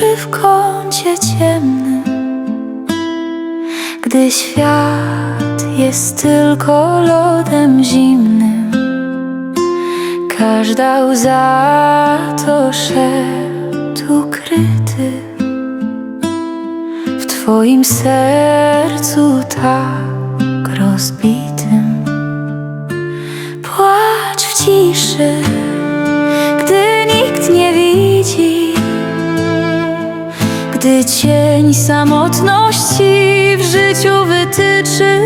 w kącie ciemnym Gdy świat jest tylko lodem zimnym. Każda łza to szept ukryty W Twoim sercu tak rozbitym. Płacz w ciszy, gdy nikt nie widzi Gdy cień samotności w życiu wytyczy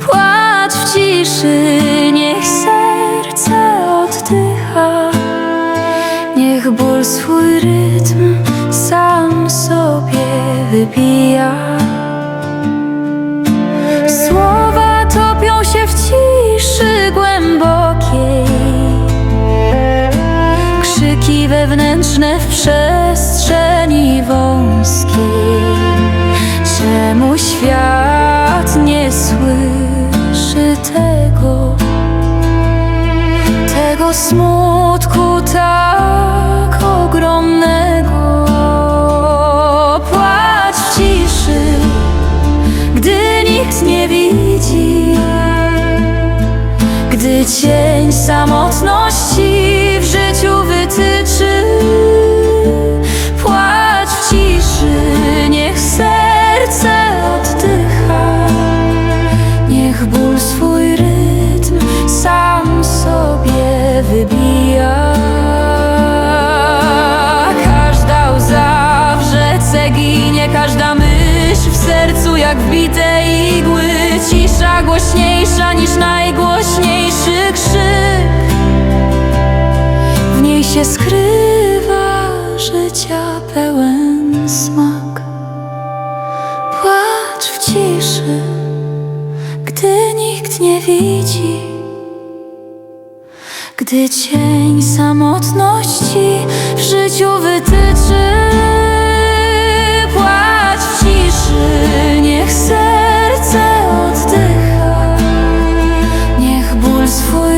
Płacz w ciszy, niech serce oddycha. Niech ból swój rytm sam sobie wybija. Słowa topią się w ciszy głębokiej. Krzyki wewnętrzne w przestrzeni wąskiej Czemu świat nie słyszy tego? Tego smutku tak ogromnego. Płacz w ciszy gdy nikt nie widzi, gdy cień samotności w życiu wytyczy. Wbite igły. Cisza głośniejsza niż najgłośniejszy krzyk. W niej się skrywa życia pełen smak. Płacz w ciszy, gdy nikt nie widzi. Gdy cień samotności w życiu wytyczy Deus foi.